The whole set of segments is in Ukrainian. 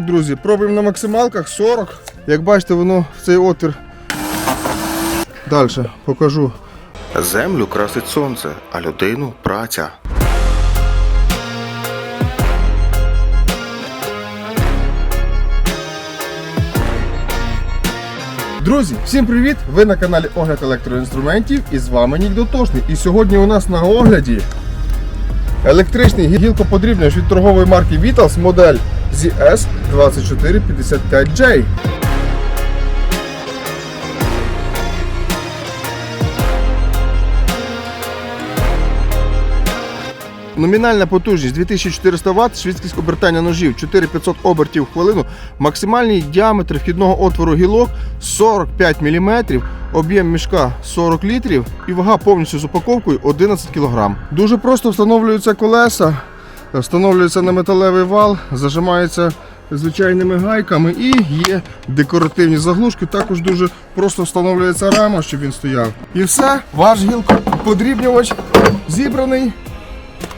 Друзі, пробуємо на максималках 40. Як бачите, воно в цей отвір. Далі покажу. Землю красить сонце, а людину праця. Друзі, всім привіт! Ви на каналі Огляд електроінструментів і з вами Нік Дотошний. І сьогодні у нас на огляді електричний гілкоподрібнювач від торгової марки Vitals модель ZS2455J. Номінальна потужність 2400 Вт, швидкість обертання ножів 4500 обертів в хвилину, максимальний діаметр вхідного отвору гілок 45 мм, об'єм мішка 40 літрів і вага повністю з упаковкою 11 кг. Дуже просто встановлюються колеса, встановлюється на металевий вал, зажимається звичайними гайками і є декоративні заглушки. Також дуже просто встановлюється рама, щоб він стояв. І все, ваш гілкоподрібнювач зібраний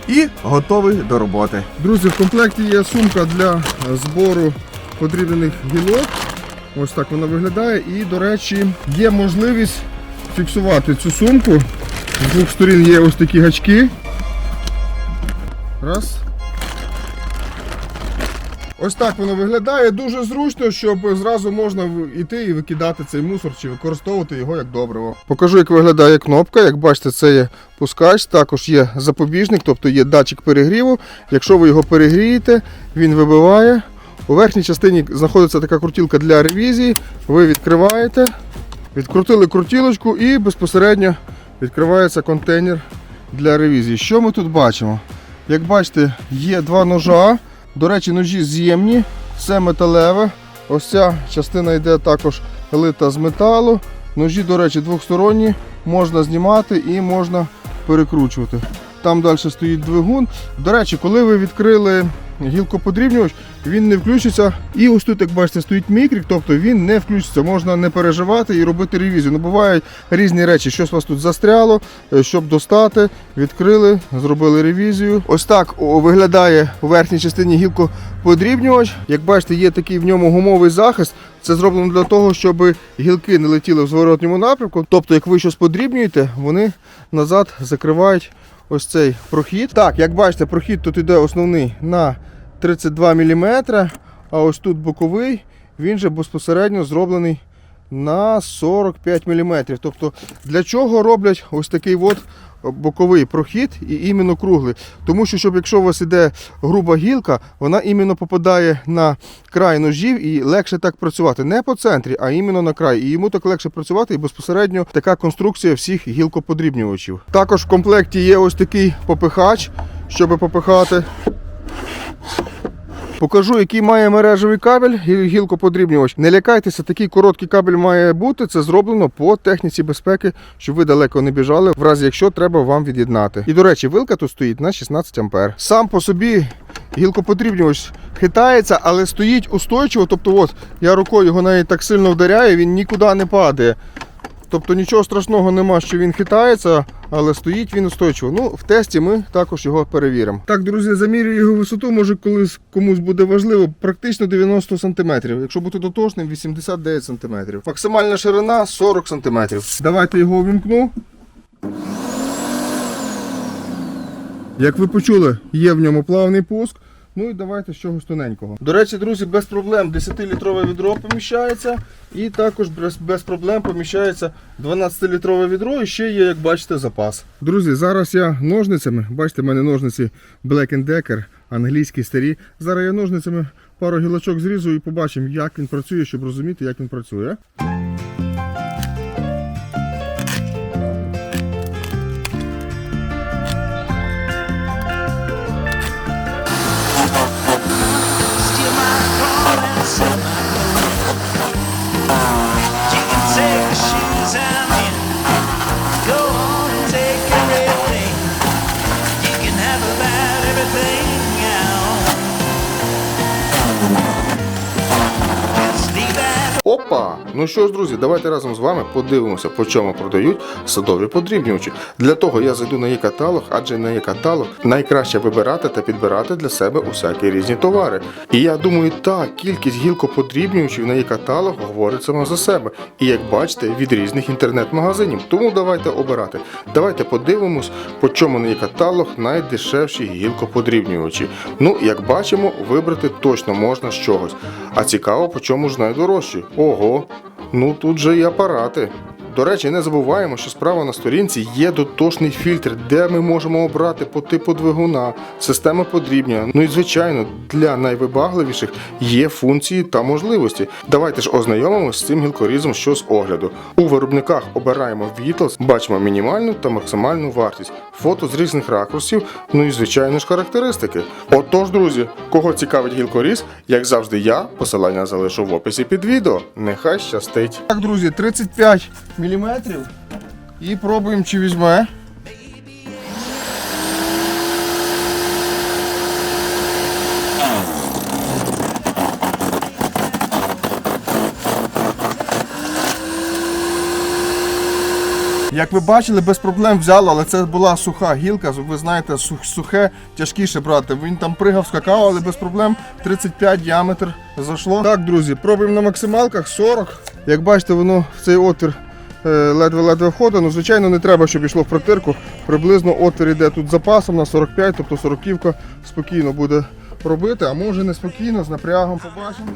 і готовий до роботи. Друзі, в комплекті є сумка для збору подрібнених гілок. Ось так вона виглядає. І, до речі, є можливість фіксувати цю сумку. З двох сторін є ось такі гачки. Раз. Ось так воно виглядає. Дуже зручно, щоб зразу можна йти і викидати цей мусор чи використовувати його як добриво. Покажу, як виглядає кнопка. Як бачите, це є пускач, також є запобіжник, тобто є датчик перегріву. Якщо ви його перегрієте, він вибиває. У верхній частині знаходиться така крутілка для ревізії. Ви відкриваєте, відкрутили крутілочку і безпосередньо відкривається контейнер для ревізії. Що ми тут бачимо? Як бачите, є два ножа. До речі, ножі з'ємні, все металеве. Ось ця частина йде також лита з металу. Ножі, до речі, двосторонні, можна знімати і можна перекручувати. Там далі стоїть двигун. До речі, коли ви відкрили гілкоподрібнювач, він не включиться. І ось тут, як бачите, стоїть мікрік, тобто він не включиться. Можна не переживати і робити ревізію. Ну, бувають різні речі, щось у вас тут застряло, е, щоб достати, відкрили, зробили ревізію. Ось так виглядає у верхній частині гілкоподрібнювач. Як бачите, є такий в ньому гумовий захист. Це зроблено для того, щоб гілки не летіли в зворотньому напрямку. Тобто, як ви щось подрібнюєте, вони назад закривають ось цей прохід. Так, як бачите, прохід тут іде основний на 32 мм, а ось тут боковий, він же безпосередньо зроблений на 45 мм. Тобто для чого роблять ось такий от боковий прохід і іменно круглий. Тому що, щоб якщо у вас іде груба гілка, вона іменно попадає на край ножів і легше так працювати. Не по центрі, а іменно на край. І йому так легше працювати, і безпосередньо така конструкція всіх гілкоподрібнювачів. Також в комплекті є ось такий попихач, щоб попихати. Покажу, який має мережевий кабель гілкоподрібнювач. Не лякайтеся, такий короткий кабель має бути. Це зроблено по техніці безпеки, щоб ви далеко не біжали, в разі якщо треба вам від'єднати. І до речі, вилка тут стоїть на 16 ампер. Сам по собі гілкоподрібнювач хитається, але стоїть устойчиво. Тобто, от я рукою його навіть так сильно вдаряю, він нікуди не падає. Тобто нічого страшного нема, що він хитається, але стоїть він устойчиво. Ну, в тесті ми також його перевіримо. Так, друзі, замірюю його висоту, може колись комусь буде важливо, практично 90 см. Якщо бути дотошним, 89 см. Максимальна ширина 40 см. Давайте його увімкну. Як ви почули, є в ньому плавний пуск. Ну і давайте з чогось тоненького. До речі, друзі, без проблем 10-літрове відро поміщається. І також без, без проблем поміщається 12-літрове відро і ще є, як бачите, запас. Друзі, зараз я ножницями, бачите, в мене ножниці Black Decker, англійські старі. Зараз я ножницями пару гілочок зрізу і побачимо, як він працює, щоб розуміти, як він працює. Опа! Ну що ж, друзі, давайте разом з вами подивимося, по чому продають садові подрібнювачі. Для того я зайду на є-каталог, адже на є-каталог найкраще вибирати та підбирати для себе усякі різні товари. І я думаю, так, кількість гілкоподрібнювачів на є-каталог говорить сама за себе. І як бачите, від різних інтернет-магазинів. Тому давайте обирати. Давайте подивимось, по чому на є-каталог найдешевші гілкоподрібнювачі. Ну, як бачимо, вибрати точно можна з чогось. А цікаво, по чому ж найдорожчі. Ого, ну тут же і апарати. До речі, не забуваємо, що справа на сторінці є дотошний фільтр, де ми можемо обрати по типу двигуна, системи подрібнення. Ну і звичайно, для найвибагливіших є функції та можливості. Давайте ж ознайомимося з цим гілкорізом, що з огляду. У виробниках обираємо Beatles, бачимо мінімальну та максимальну вартість, фото з різних ракурсів, ну і звичайно ж характеристики. Отож, друзі, кого цікавить гілкоріз, як завжди, я посилання залишу в описі під відео. Нехай щастить. Так, друзі, 35 мм. І пробуємо, чи візьме. Як ви бачили, без проблем взяло, але це була суха гілка. Ви знаєте, сух- сухе тяжкіше брати. Він там пригав, скакав, але без проблем 35 діаметр зайшло. Так, друзі, пробуємо на максималках 40. Як бачите, воно в цей отвір е, ледве-ледве входить. Ну, звичайно, не треба, щоб йшло в протирку. Приблизно отвір йде тут запасом на 45, тобто 40 спокійно буде робити, а може не спокійно, з напрягом побачимо.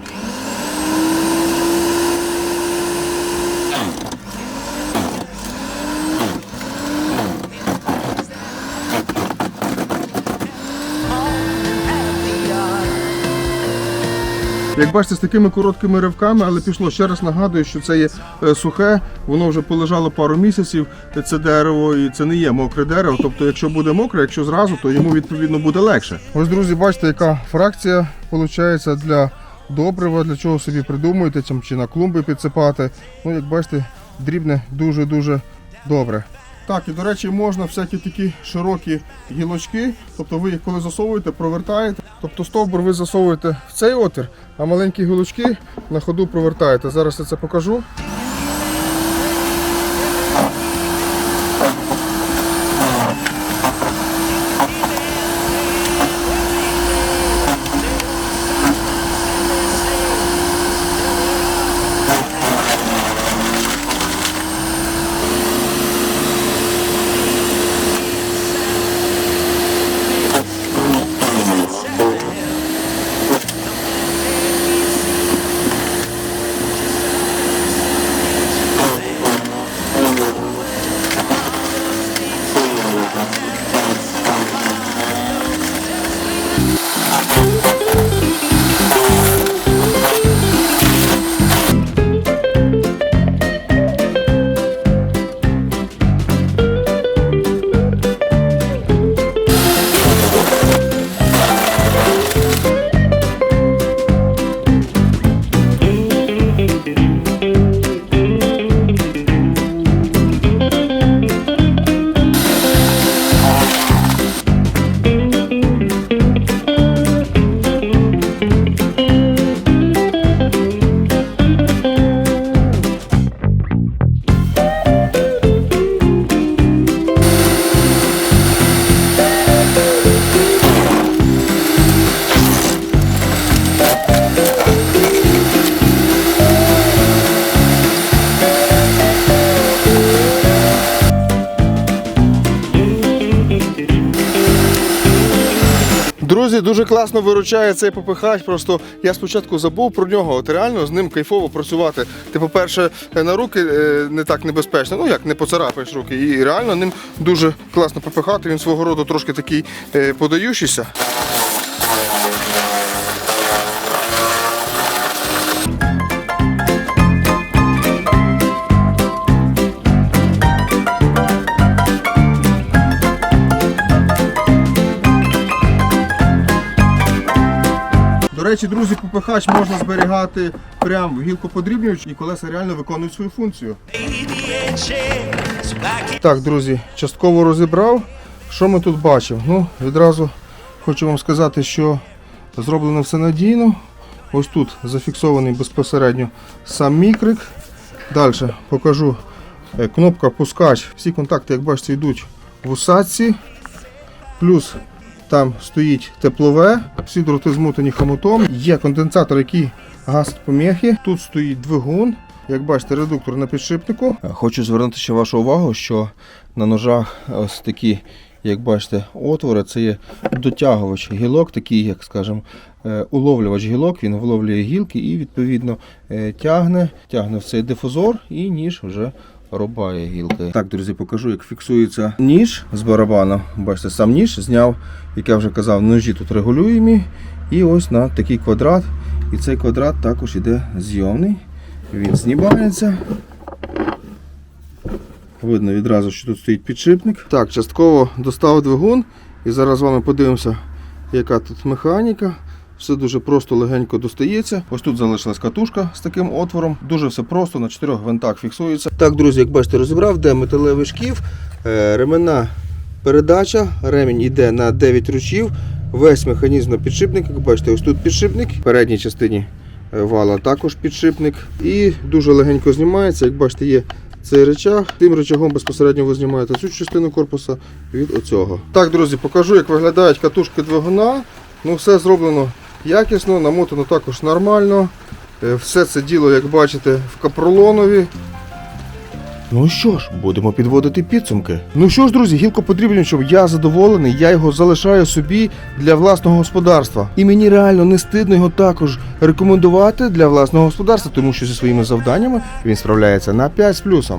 Як бачите, з такими короткими ривками, але пішло. Ще раз нагадую, що це є е, сухе, воно вже полежало пару місяців. Це дерево і це не є мокре дерево. Тобто, якщо буде мокре, якщо зразу, то йому відповідно буде легше. Ось, друзі, бачите, яка фракція виходить для добрива, для чого собі придумуєте, чи на клумби підсипати. Ну, як бачите, дрібне дуже-дуже добре. Так, і до речі, можна всякі такі широкі гілочки, тобто ви їх коли засовуєте, провертаєте. Тобто стовбур ви засовуєте в цей отвір, а маленькі гілочки на ходу провертаєте. Зараз я це покажу. Дуже класно виручає цей попихач. Просто я спочатку забув про нього. От реально з ним кайфово працювати. Ти, по-перше, на руки е, не так небезпечно, ну як не поцарапаєш руки. І реально ним дуже класно попихати. Він свого роду трошки такий е, подаючийся. Речі, друзі, попихач можна зберігати прямо в гілкоподрібнювач і колеса реально виконують свою функцію. Так, друзі, частково розібрав. Що ми тут бачимо? Ну, відразу хочу вам сказати, що зроблено все надійно. Ось тут зафіксований безпосередньо сам мікрик. Далі покажу е, кнопка пускач. Всі контакти, як бачите, йдуть в усадці. Плюс там стоїть теплове, всі дроти змотані хомутом. Є конденсатор, який гасить поміхи. Тут стоїть двигун. Як бачите, редуктор на підшипнику. Хочу звернути ще вашу увагу, що на ножах ось такі, як бачите, отвори. Це є дотягувач гілок, такий, як скажімо, е, уловлювач гілок. Він вловлює гілки і відповідно е, тягне, тягне в цей дифузор і ніж вже рубає гілки. Так, друзі, покажу, як фіксується ніж з барабану. Бачите, сам ніж зняв, як я вже казав, ножі тут регулюємі. І ось на такий квадрат. І цей квадрат також іде зйомний. Він знімається. Видно відразу, що тут стоїть підшипник. Так, частково достав двигун. І зараз з вами подивимося, яка тут механіка. Все дуже просто легенько достається. Ось тут залишилась катушка з таким отвором. Дуже все просто, на чотирьох гвинтах фіксується. Так, друзі, як бачите, розібрав, де металевий шків, е, ременна передача, ремінь йде на 9 ручів. Весь механізм на підшипник, як бачите, ось тут підшипник. В передній частині е, вала також підшипник. І дуже легенько знімається. Як бачите, є цей речах. Тим речагом безпосередньо ви знімаєте цю частину корпуса від оцього. Так, друзі, покажу, як виглядають катушки двигуна. Ну, все зроблено якісно, намотано також нормально. Е, Все це діло, як бачите, в капролонові. Ну що ж, будемо підводити підсумки. Ну що ж, друзі, гілко щоб я задоволений, я його залишаю собі для власного господарства. І мені реально не стидно його також рекомендувати для власного господарства, тому що зі своїми завданнями він справляється на 5 з плюсом.